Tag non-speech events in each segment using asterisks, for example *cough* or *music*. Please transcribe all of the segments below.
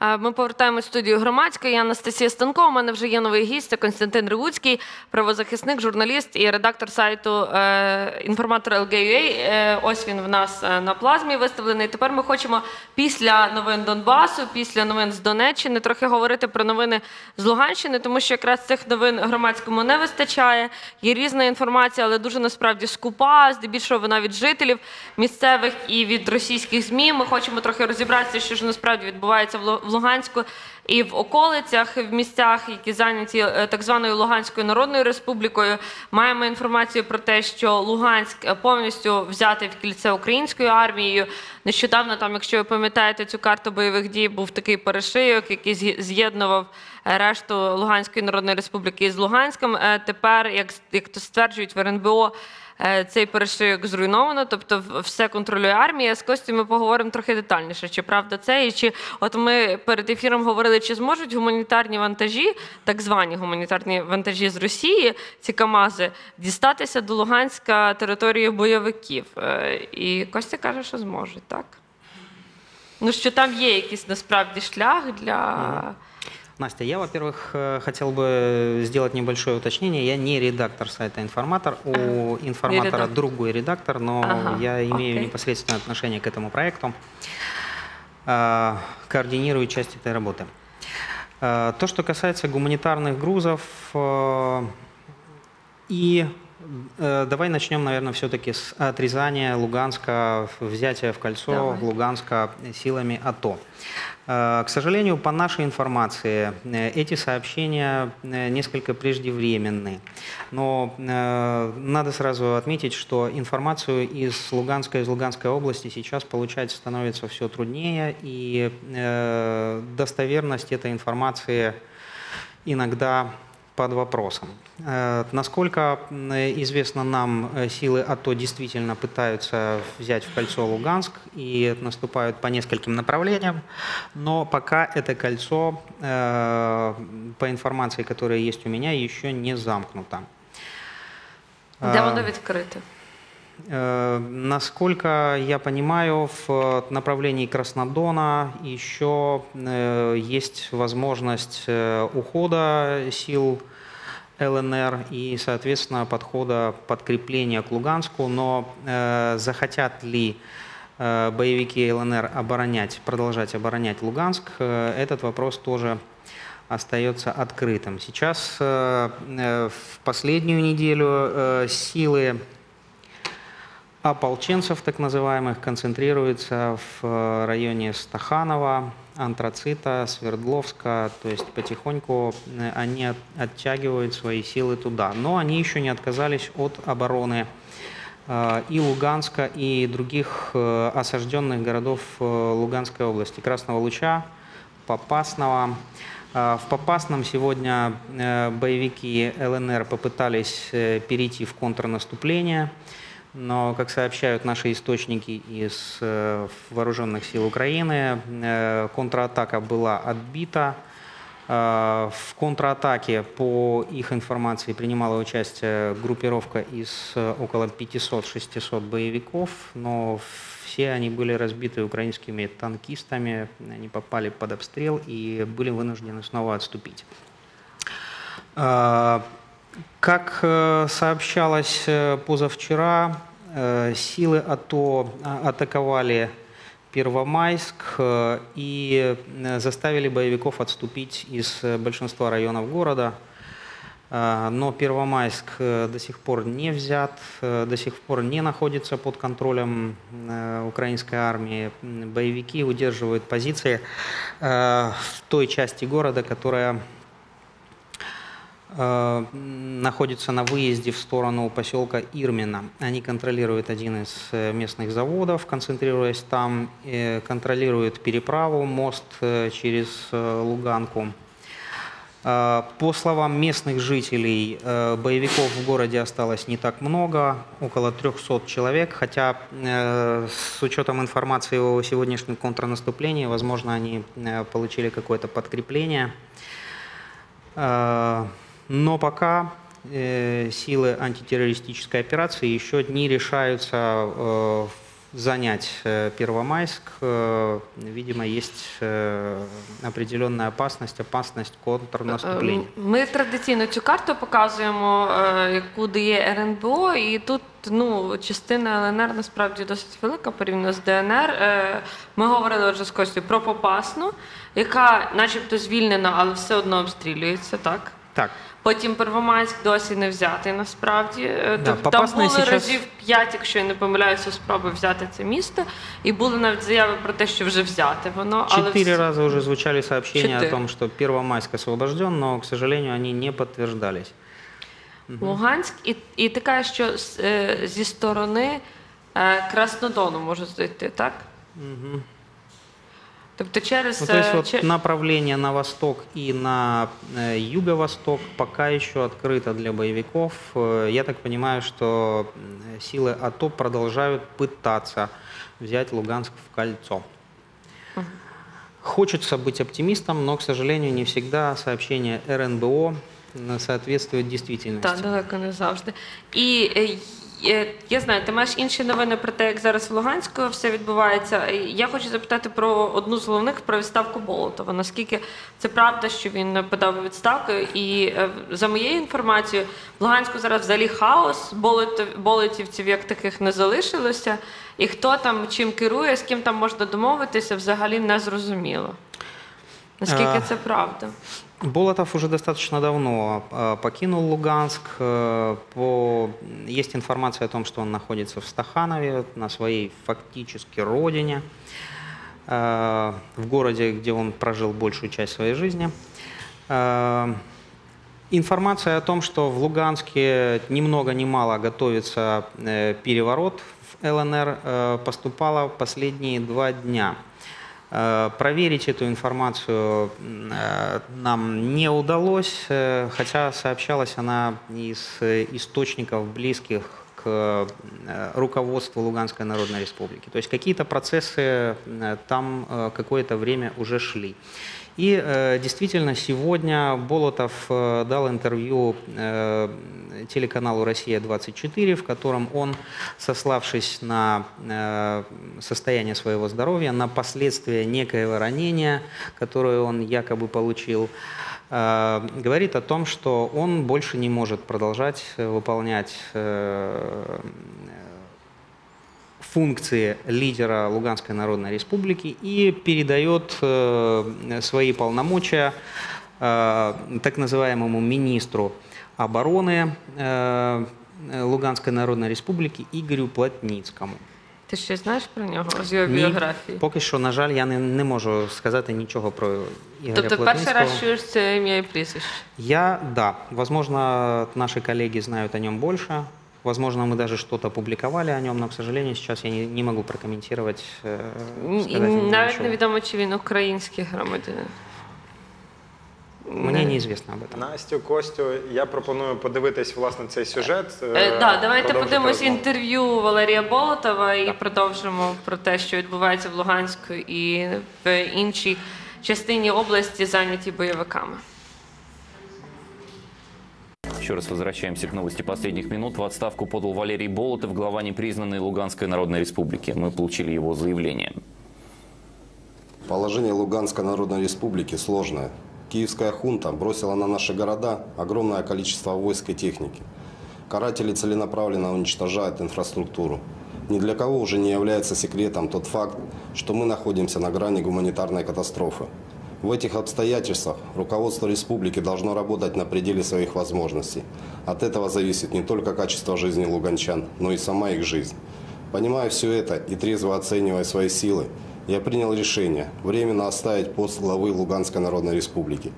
Ми повертаємось в студію громадської. Я Анастасія Станко. У мене вже є новий гість. Це Константин Ревуцький, правозахисник, журналіст і редактор сайту е, інформатор LGUA. Е, Ось він в нас е, на плазмі виставлений. Тепер ми хочемо після новин Донбасу, після новин з Донеччини, трохи говорити про новини з Луганщини, тому що якраз цих новин громадському не вистачає. Є різна інформація, але дуже насправді скупа. Здебільшого вона від жителів місцевих і від російських змі. Ми хочемо трохи розібратися, що ж насправді відбувається в в Луганську і в околицях, в місцях, які зайняті е, так званою Луганською Народною Республікою. Маємо інформацію про те, що Луганськ е, повністю взятий в кільце українською армією. Нещодавно, там, якщо ви пам'ятаєте цю карту бойових дій, був такий перешийок, який з'єднував е, решту Луганської Народної Республіки із Луганськом. Тепер, як, як то стверджують в РНБО, цей перешийок зруйновано, тобто все контролює армія. З Костю ми поговоримо трохи детальніше, чи правда це, і чи от ми перед ефіром говорили, чи зможуть гуманітарні вантажі, так звані гуманітарні вантажі з Росії, ці КАМАЗи, дістатися до Луганська території бойовиків. Е, І Костя каже, що зможуть, так? Ну, що там є якийсь насправді шлях для. Настя, я, во-первых, э, хотел бы сделать небольшое уточнение. Я не редактор сайта «Информатор». У «Информатора» редактор. другой редактор, но Ага, я имею окей. непосредственное отношение к этому проекту. А, Координирую часть этой работы. А, То, что касается гуманитарных грузов, э, и давай начнем, наверное, все-таки с отрезания Луганска, взятия в кольцо Давай. Луганска силами АТО. Э, К сожалению, по нашей информации, э, эти сообщения э, несколько преждевременны. Но э, надо сразу отметить, что информацию из Луганска, из Луганской области сейчас получать становится все труднее, и э, достоверность этой информации иногда под вопросом. Э, Насколько известно нам, э, силы АТО действительно пытаются взять в кольцо Луганск и наступают по нескольким направлениям, но пока это кольцо, э, по информации, которая есть у меня, еще не замкнуто. Де А, воно відкрите? Э, Насколько я понимаю, в направлении Краснодона еще э, есть возможность э, ухода сил ЛНР и, соответственно, подхода подкрепления к Луганску, но э, захотят ли э, боевики ЛНР оборонять, продолжать оборонять Луганск, э, этот вопрос тоже остается открытым. Сейчас э, э, в последнюю неделю э, силы ополченцев, так называемых, концентрируется в э, районе Стаханова, Антрацита, Свердловска, то есть потихоньку э, они от- оттягивают свои силы туда. Но они еще не отказались от обороны э, и Луганска, и других осажденных городов Луганской области, Красного Луча, Попасного. В Попасном сегодня боевики ЛНР попытались перейти в контрнаступление, но, как сообщают наши источники из э, вооруженных сил Украины, э, контратака была отбита. Э, В контратаке, по их информации, принимала участие группировка из около 500-600 боевиков, но все они были разбиты украинскими танкистами, они попали под обстрел и были вынуждены снова отступить. Как сообщалось позавчера, силы АТО а, атаковали Первомайск э, и э, заставили боевиков отступить из э, большинства районов города. Э, Но Первомайск э, до сих пор не взят, э, до сих пор не находится под контролем э, украинской армии. Боевики удерживают позиции э, в той части города, которая э, находится на выезде в сторону поселка Ирмина. Они контролируют один из э, местных заводов, концентрируясь там, э, контролируют переправу, мост через Луганку. По словам местных жителей, боевиков в городе осталось не так много, около 300 человек, хотя с учетом информации о сегодняшнем контрнаступлении, возможно, они получили какое-то подкрепление. Э, Но пока э, силы антитеррористической операции еще не решаются э, занять э, Первомайск, э, видимо, есть э, определенная опасность, опасность контрнаступления. Ми традиційно цю карту показуємо, е, яку дає РНБО, і тут ну, частина ЛНР насправді досить велика порівняно з ДНР. Е, Ми говорили вже з Костю про Попасну, яка начебто звільнена, але все одно обстрілюється, так? Так, Потім Первомайськ досі не взятий насправді. Е, Да, Тобто там були сейчас- разів п'ять, якщо я не помиляюся, спроби взяти це місто. І були навіть заяви про те, що вже взяти воно. але четыре всі- раза уже звучали сообщения Четыре. о том, что Первомайск освобожден, но, к сожалению, они не подтверждались. Луганськ, і, і кажеш, що е, зі сторони е, Краснодону може зайти, так? Тобто через Ну, то есть е, вот направление на восток и на э, юго-восток пока еще открыто для боевиков. Э, Я так понимаю, что силы АТО продолжают пытаться взять Луганск в кольцо. Хочется быть оптимистом, но, к сожалению, не всегда сообщение РНБО м, соответствует действительности. Так, далеко не завжди. Е, я знаю, ти маєш інші новини про те, як зараз в Луганську все відбувається. Я хочу запитати про одну з головних про відставку Болотова. Наскільки це правда, що він подав відставку? І е, за моєю інформацією, в Луганську зараз взагалі хаос, болотів- болотівців як таких не залишилося. І хто там чим керує, з ким там можна домовитися, взагалі не зрозуміло. Наскільки А. це правда? Болотов уже достаточно давно э, покинул Луганск. Э, По... Есть информация о том, что он находится в Стаханове, на своей фактически родине, э, в городе, где он прожил большую часть своей жизни. Э, Информация о том, что в Луганске ни много ни мало готовится переворот в ЛНР, поступала последние два дня. Э, Проверить эту информацию э, нам не удалось, э, хотя сообщалась она из источников близких к руководству Луганской Народной Республики. То есть какие-то процессы там какое-то время уже шли. И э, действительно сегодня Болотов э, дал интервью э, телеканалу «Россия-24», в котором он, сославшись на э, состояние своего здоровья, на последствия некоего ранения, которое он якобы получил, э, говорит о том, что он больше не может продолжать э, выполнять э, функции лидера Луганской Народной Республики и передает э, свои полномочия э, так называемому министру обороны э, Луганской Народной Республики Игорю Плотницькому. Ти щось знаєш про нього з його Ні, біографії? Поки що, на жаль, я не, не можу сказати нічого про Ігоря Тобто перший Плотницького. раз чуєш це ім'я і прізвище. Я, да. Возможно, наши коллеги знают о нем больше. Возможно, мы даже что-то публиковали о нем, но, к сожалению, сейчас я не, не могу прокомментировать. э, І сказать о нем навіть ничего. невідомо, чи він український громадянин. Мне неизвестно об этом. Настю, Костю, я пропоную подивитись власне цей сюжет. Е, да, давайте продовжити подивимось розмову. інтерв'ю Валерія Болотова і продовжимо про те, що відбувається в Луганську і в іншій частині області, зайняті бойовиками. Еще раз возвращаемся к новости последних минут. В отставку подал Валерий Болотов, глава непризнанной Луганской Народной Республики. Мы получили его заявление. Положение Луганской Народной Республики сложное. Киевская хунта бросила на наши города огромное количество войск и техники. Каратели целенаправленно уничтожают инфраструктуру. Ни для кого уже не является секретом тот факт, что мы находимся на грани гуманитарной катастрофы. В этих обстоятельствах руководство республики должно работать на пределе своих возможностей. От этого зависит не только качество жизни луганчан, но и сама их жизнь. Понимая все это и трезво оценивая свои силы, я принял решение временно оставить пост главы Луганской Народной Республики.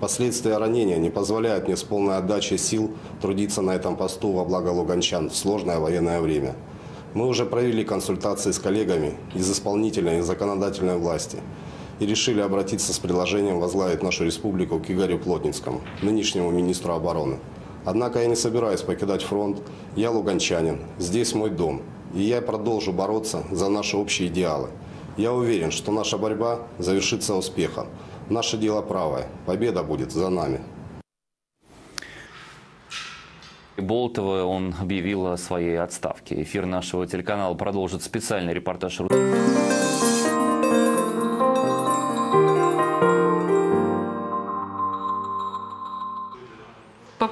Последствия ранения не позволяют мне с полной отдачей сил трудиться на этом посту во благо луганчан в сложное военное время. Мы уже провели консультации с коллегами из исполнительной и законодательной власти и решили обратиться с предложением возглавить нашу республику к Игорю Плотницкому, нынешнему министру обороны. Однако я не собираюсь покидать фронт. Я луганчанин, здесь мой дом, и я продолжу бороться за наши общие идеалы. Я уверен, что наша борьба завершится успехом. Наше дело правое. Победа будет за нами. Болотова он объявил о своей отставке. Эфир нашего телеканала продолжит специальный репортаж.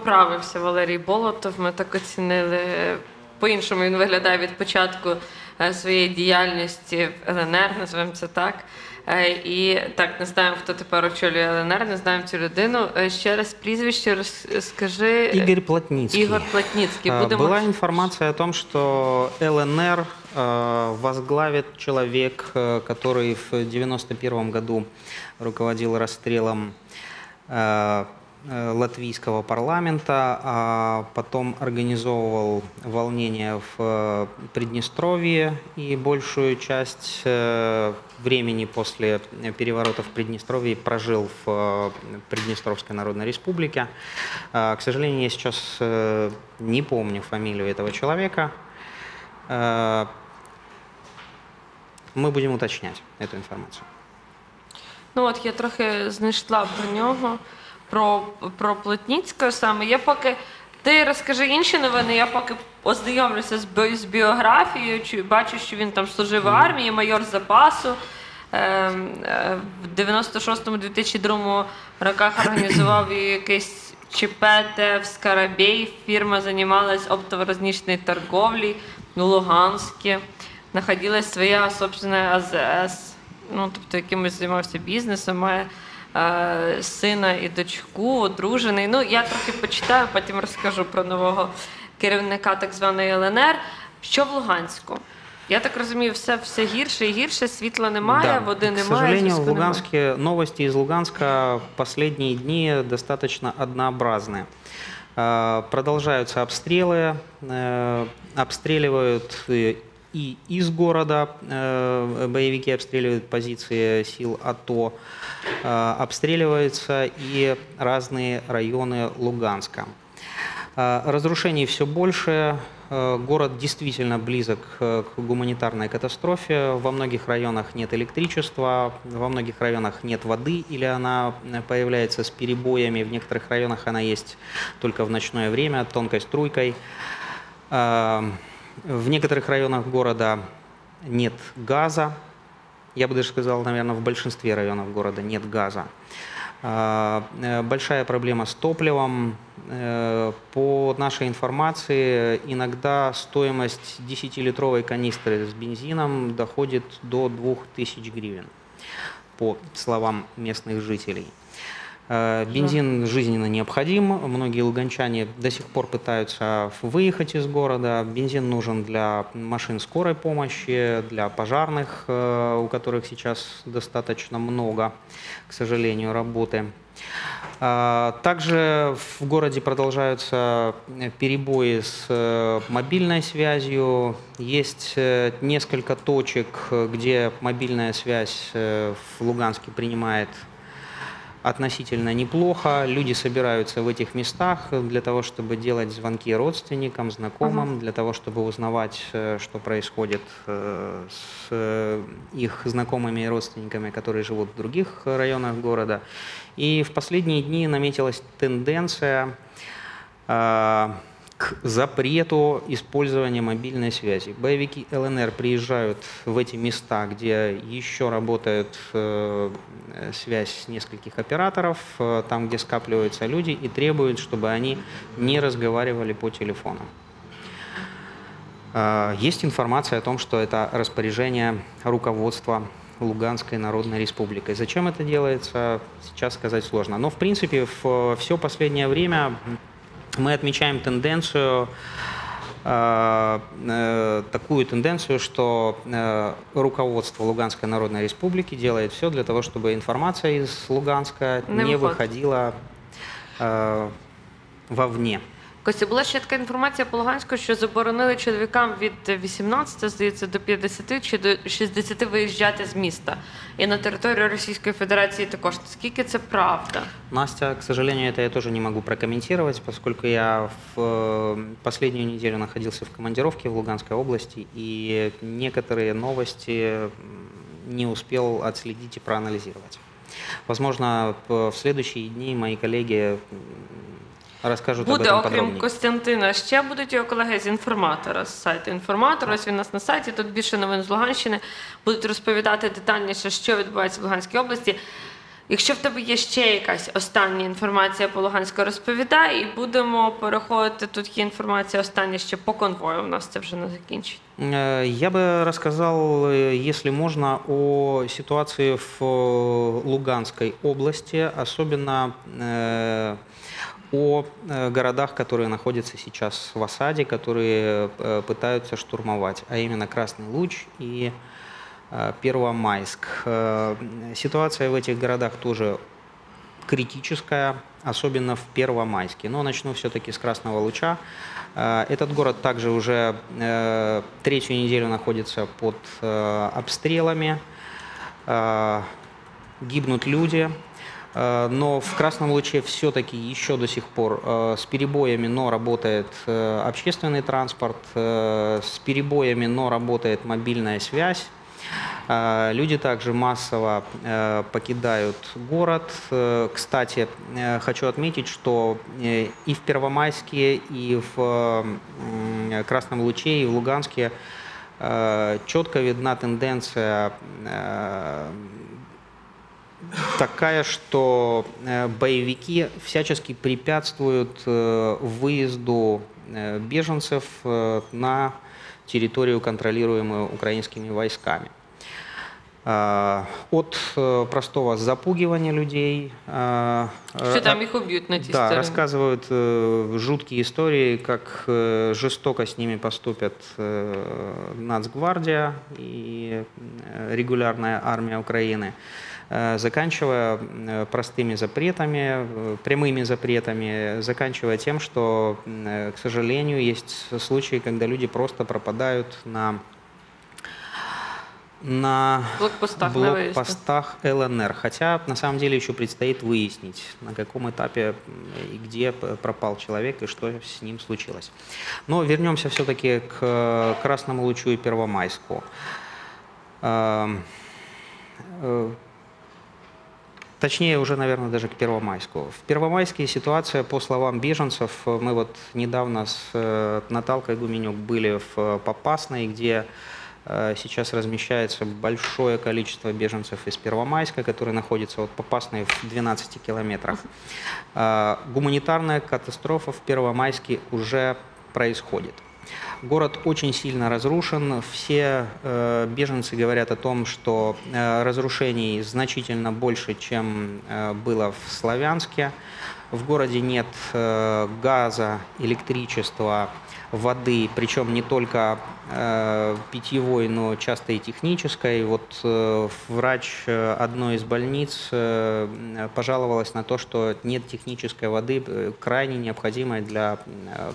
Поправився Валерій Болотов. Ми так оцінили. По-іншому він виглядає від початку е, своєї діяльності в ЛНР, називаємо це так. Е, І так, не знаємо, хто тепер очолює ЛНР, не знаємо цю людину. Е, Ще раз прізвище розкажи. Игорь Плотницкий. Ігор Плотніцький. А, Будемо Была информация о том, что ЛНР э, возглавит человек, э, который в 91 году руководил расстрелом э, э, латвийского парламента, а потом организовывал волнения в э, Приднестровье и большую часть э, времени после переворота в Приднестровье прожил в э, Приднестровской Народной Республике. А, К сожалению, я сейчас э, не помню фамилию этого человека. Э, Мы будем уточнять эту информацию. Ну от я трохи знайшла про нього, про, про Плотніцького саме. Я поки. Ти розкажи інші новини, я поки ознайомлюся з, бі- з біографією, чи бачу, що він там служив в армії, майор запасу. Ем, е, В 96-2002 роках організував *clears throat* якийсь ЧП, в Скарабей фірма займалась оптово-рознічною торговлею в Луганске. Находилась своя собственная АЗС ну, тобто якимось займався бізнесом, має сина і дочку, одружений. Ну, я трохи почитаю, потім розкажу про нового керівника так званої ЛНР. Що в Луганську? Я так розумію, все, все гірше і гірше, світла немає, Да, води К немає. сожалению, зв'язку в немає. Луганске новости из Луганска в последние дни достаточно однообразны. Э, Продолжаются обстрелы, э, обстреливают э, и из города, э, боевики обстреливают позиции сил АТО, э, обстреливаются и разные районы Луганска. А, Разрушений все больше. Э, Город действительно близок э, к гуманитарной катастрофе. Во многих районах нет электричества, во многих районах нет воды или она э, появляется с перебоями. В некоторых районах она есть только в ночное время, тонкой струйкой. В некоторых районах города нет газа. Я бы даже сказал, наверное, в большинстве районов города нет газа. А, э, Большая проблема с топливом. Э, По нашей информации, иногда стоимость 10-литровой канистры с бензином доходит до 2000 гривен, по словам местных жителей. Э, Бензин жизненно необходим. Многие луганчане до сих пор пытаются выехать из города. Бензин нужен для машин скорой помощи, для пожарных, э, у которых сейчас достаточно много, к сожалению, работы. А, Также в городе продолжаются э, перебои с э, мобильной связью. Есть э, несколько точек, э, где мобильная связь э, в Луганске принимает относительно неплохо. Люди собираются в этих местах для того, чтобы делать звонки родственникам, знакомым, для того, чтобы узнавать, э, что происходит э, с э, их знакомыми и родственниками, которые живут в других районах города. И в последние дни наметилась тенденция к запрету использования мобильной связи. Боевики ЛНР приезжают в эти места, где еще работает э, э, связь нескольких операторов, э, там, где скапливаются люди, и требуют, чтобы они не разговаривали по телефону. А, Есть информация о том, что это распоряжение руководства Луганской Народной Республикой. Зачем это делается, сейчас сказать сложно. Но, в принципе, в все последнее время мы отмечаем тенденцию, э, э, такую тенденцию, что э, руководство Луганской Народной Республики делает все для того, чтобы информация из Луганска Не не, выходила вовне. Костя, була ще така інформація по Луганську, що заборонили чоловікам від 18, здається, до 50 чи до 60 виїжджати з міста. І на територію Російської Федерації також. Наскільки це правда? Настя, к сожалению, это я тоже не могу прокомментировать, поскольку я в э, последнюю неделю находился в командировке в Луганской области, и некоторые новости м, не успел отследить и проанализировать. Возможно, п- в следующие дни мои коллеги м, расскажут об Буде, этом окрім подробнее. Костянтина, ще будуть його колеги з інформатора з сайту інформатор. Ось він у нас на сайті. Тут більше новин з Луганщини. Будуть розповідати детальніше, що відбувається в Луганській області. Якщо в тебе є ще якась остання інформація по Луганську, розповідай, і будемо переходити. Тут є інформація остання ще по конвою. У нас це вже не закінчить. Э, Я бы рассказал, э, если можно, о ситуации в э, Луганской области, особенно э, о э, городах, которые находятся сейчас в осаде, которые э, пытаются штурмовать, а именно Красный Луч и э, Первомайск. Ситуация в этих городах тоже критическая, особенно в Первомайске. Но начну все-таки с Красного Луча. Этот город также уже третью неделю находится под обстрелами, гибнут люди. Э, Но в Красном Луче все-таки еще до сих пор э, с перебоями, но работает э, общественный транспорт, с перебоями, но работает мобильная связь. Люди также массово покидают город. Кстати, хочу отметить, что и в Первомайске, и в Красном Луче, и в Луганске четко видна тенденция такая, что э, боевики всячески препятствуют э, выезду э, беженцев на территорию, контролируемую украинскими войсками. Э, От э, простого запугивания людей. э, Що ра- там їх уб'ють на тій да, стороні? рассказывают э, жуткие истории, как э, жестоко с ними поступят э, Нацгвардия и э, регулярная армия Украины, э, заканчивая э, простыми запретами, э, прямыми запретами, заканчивая тем, что, э, к сожалению, есть случаи, когда люди просто пропадают на на Блокпостах блокпостах ЛНР. Хотя на самом деле еще предстоит выяснить, на каком этапе и где пропал человек и что с ним случилось. Но вернемся все-таки к э, Красному Лучу и Первомайску. Эм, э, Точнее, уже, наверное, даже к Первомайску. В Первомайске ситуация, по словам беженцев, э, мы вот недавно с Наталкой Гуменюк были в Попасной, где сейчас размещается большое количество беженцев из Первомайска, которые находятся от Попасной в 12 километрах. Э, Гуманитарная катастрофа в Первомайске уже происходит. Город очень сильно разрушен. Все э, беженцы говорят о том, что э, разрушений значительно больше, чем э, было в Славянске. В городе нет э, газа, электричества, воды, причем не только э, питьевой, но часто и технической. Вот э, врач одной из больниц пожаловалась на то, что нет технической воды, крайне необходимой для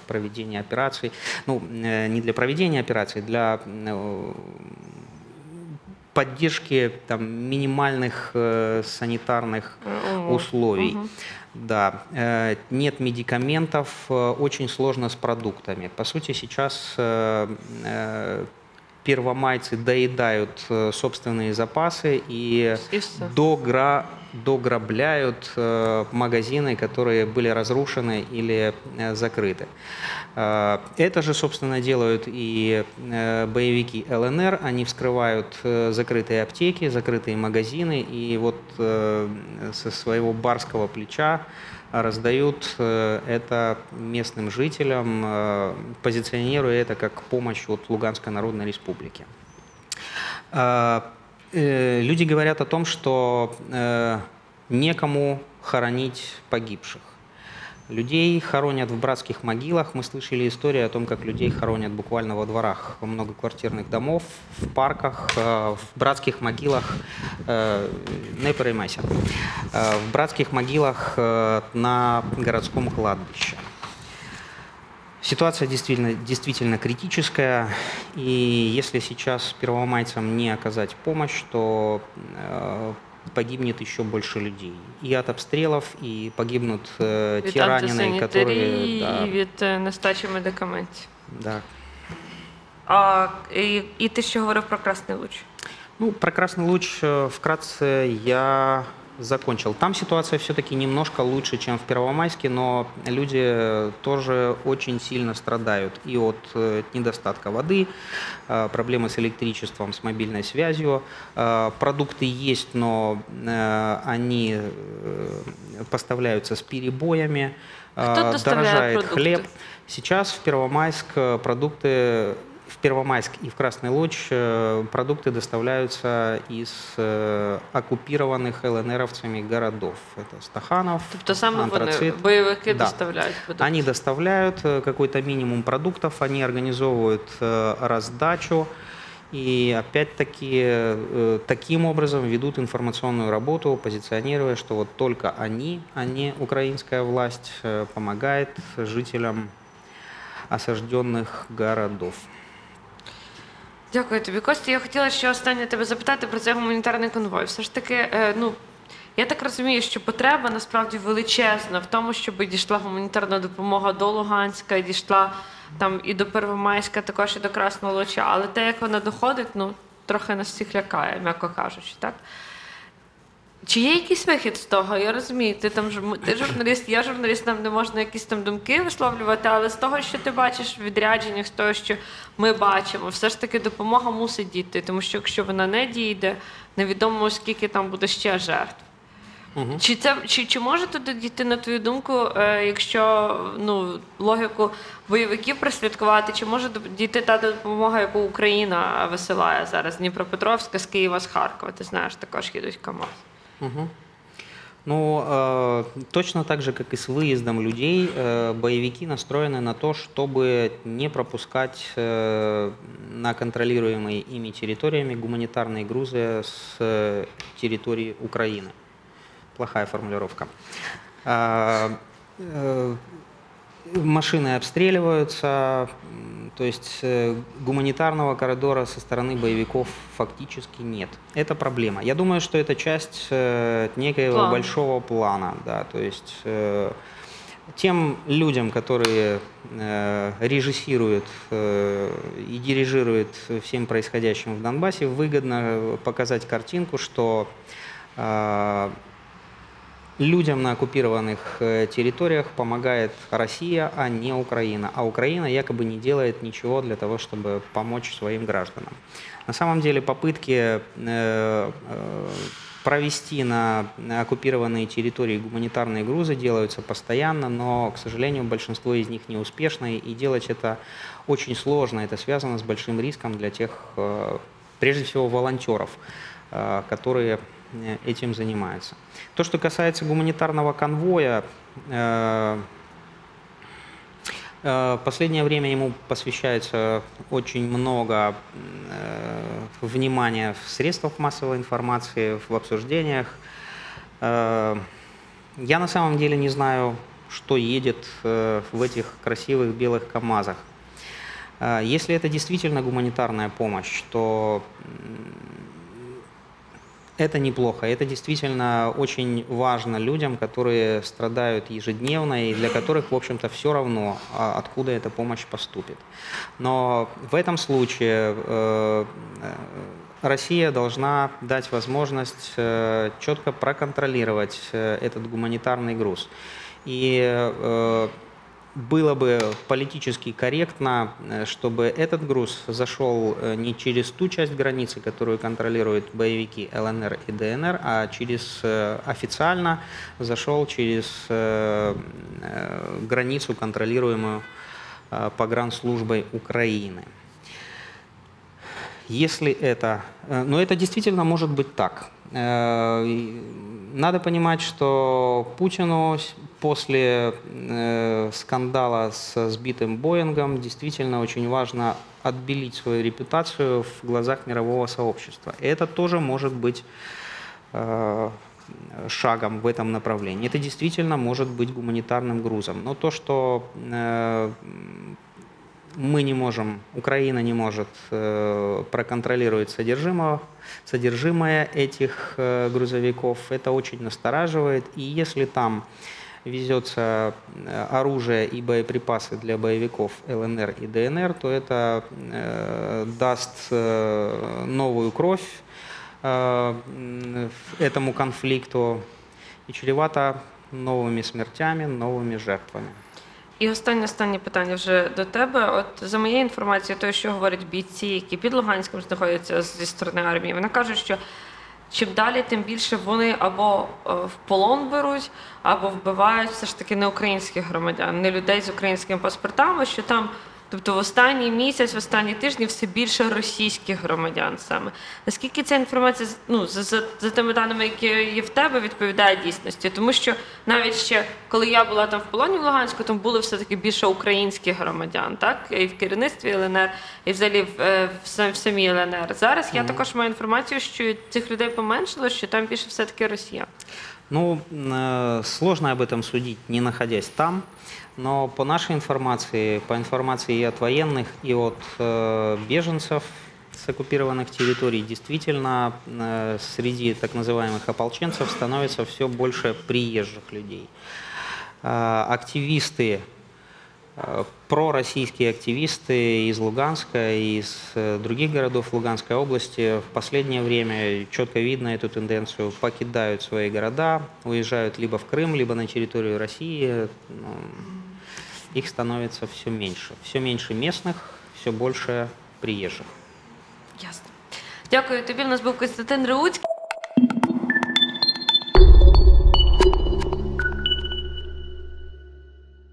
проведения операций. Ну, не для проведения операций, для поддержки там, минимальных э, санитарных Умов. условий. Мгм. Да, э, нет медикаментов, э, очень сложно с продуктами. По сути, сейчас э, э, первомайцы доедают собственные запасы и всё. догра- дограбляют э, магазины, которые были разрушены или э, закрыты. Э, Это же, собственно, делают и боевики ЛНР. Они вскрывают закрытые аптеки, закрытые магазины, и вот со своего барского плеча раздают это местным жителям, позиционируя это как помощь от Луганской Народной Республики. Э, Люди говорят о том, что э, некому хоронить погибших. Людей хоронят в братских могилах. Мы слышали истории о том, как людей хоронят буквально во дворах многоквартирных домов, в парках, э, в братских могилах. э, Не переймайся. В братских могилах на городском кладбище. Ситуация действительно, действительно критическая, и если сейчас первомайцам не оказать помощь, то э, погибнет еще больше людей. И от обстрелов, и погибнут э, Від те раненые, которые... антисанітарії Да, і від е, нестачі медикаментів. да. А, і, і ти ще говорив про Красний Луч. Ну, про Красный Луч э, вкратце я закончил. Там ситуация все-таки немножко лучше, чем в Первомайске, но люди тоже очень сильно страдают и от э, недостатка воды, э, проблемы с электричеством, с мобильной связью. Э, продукты есть, но они поставляются с перебоями. Кто Дорожает продукты? хлеб. Сейчас в Первомайск продукты Первомайск и в Красный Луч э, продукты доставляются из э, оккупированных ЛНРовцами городов. Это Стаханов, Тобто саме вони Антрацит. бойовики Да. доставляють продукти. Они доставляют э, какой-то минимум продуктов, они организовывают э, раздачу и опять-таки э, таким образом ведут информационную работу, позиционируя, что вот только они, а не украинская власть, э, помогает жителям осажденных городов. Дякую тобі, Костя. Я хотіла ще останнє тебе запитати про цей гуманітарний конвой. Все ж таки, е, ну я так розумію, що потреба насправді величезна в тому, щоб дійшла гуманітарна допомога до Луганська, і дійшла там і до Первомайська, також і до Красного Луча. Але те, як вона доходить, ну трохи нас всіх лякає, м'яко кажучи, так? Чи є якийсь вихід з того? Я розумію, ти там ти журналіст, я журналіст, нам не можна якісь там думки висловлювати, але з того, що ти бачиш в відрядженнях, з того, що ми бачимо, все ж таки допомога мусить дійти, тому що якщо вона не дійде, невідомо скільки там буде ще жертв. Чи це чи, чи може туди дійти, на твою думку, е, якщо ну логіку бойовиків прослідкувати, чи може дійти та допомога, яку Україна висилає зараз з Дніпропетровська, з Києва, з Харкова? Ти знаєш, також їдуть КАМАЗ. Ну, э, точно так же, как и с выездом людей, э, боевики настроены на то, чтобы не пропускать э, на контролируемые ими территориями гуманитарные грузы с э, территории Украины. Плохая формулировка. А, э, Машины обстреливаются, то есть э, гуманитарного коридора со стороны боевиков фактически нет. Это проблема. Я думаю, что это часть э, некоего Плана. большого плана, да, то есть э, тем людям, которые э, режиссируют э, и дирижируют всем происходящим в Донбассе, выгодно показать картинку, что э, людям на оккупированных э, территориях помогает Россия, а не Украина. А Украина якобы не делает ничего для того, чтобы помочь своим гражданам. На самом деле попытки э, э, провести на оккупированные территории гуманитарные грузы делаются постоянно, но, к сожалению, большинство из них неуспешны, и делать это очень сложно. Это связано с большим риском для тех, прежде всего, волонтеров, которые этим занимаются. То, что касается гуманитарного конвоя, э, э, последнее время ему посвящается очень много э, внимания в средствах массовой информации, в обсуждениях. Э, Я на самом деле не знаю, что едет э, в этих красивых белых КАМАЗах. Э, Если это действительно гуманитарная помощь, то это неплохо. Это действительно очень важно людям, которые страдают ежедневно и для которых, в общем-то, все равно, а, откуда эта помощь поступит. Но в этом случае э, э, Россия должна дать возможность э, четко проконтролировать э, этот гуманитарный груз. И э, было бы политически корректно, э, чтобы этот груз зашел э, не через ту часть границы, которую контролируют боевики ЛНР и ДНР, а через э, официально зашел через границу, контролируемую погранслужбой Украины. Если это... Но это действительно может быть так. Э, Надо понимать, что Путину после э, скандала с сбитым Боингом действительно очень важно отбелить свою репутацию в глазах мирового сообщества. Это тоже может быть э, шагом в этом направлении. Это действительно может быть гуманитарным грузом. Но то, что мы не можем, Украина не может э, проконтролировать содержимое, содержимое этих э, грузовиков, это очень настораживает. И если там везется э, оружие и боеприпасы для боевиков ЛНР и ДНР, то это э, даст э, новую кровь э, этому конфликту и чревато новыми смертями, новыми жертвами. І останнє останнє питання вже до тебе. От за моєю інформацією, то що говорять бійці, які під Луганськом знаходяться зі сторони армії, вони кажуть, що чим далі, тим більше вони або е, в полон беруть, або вбивають все ж таки не українських громадян, не людей з українськими паспортами, що там. Тобто в останній місяць, в останні тижні все більше російських громадян саме. Наскільки ця інформація ну, за, за, за тими даними, які є в тебе, відповідає дійсності? Тому що навіть ще коли я була там в полоні в Луганську, там були все-таки більше українських громадян, так? І в керівництві ЛНР, і взагалі в, е, в, в самій ЛНР. Зараз я також маю інформацію, що цих людей поменшило, що там більше все-таки росіян. Ну, э, сложно об этом судить, не находясь там, но по нашей информации, по информации и от военных, и от э, беженцев с оккупированных территорий, действительно э, среди так называемых ополченцев становится все больше приезжих людей. Э, активисты Пророссийские активисты из Луганска и из э, других городов Луганской области в последнее время четко видно эту тенденцию, покидают свои города, уезжают либо в Крым, либо на территорию России. Ну, Их становится все меньше. Все меньше местных, все больше приезжих. Ясно. Дякую тобі. У нас був Костянтин Реуцький.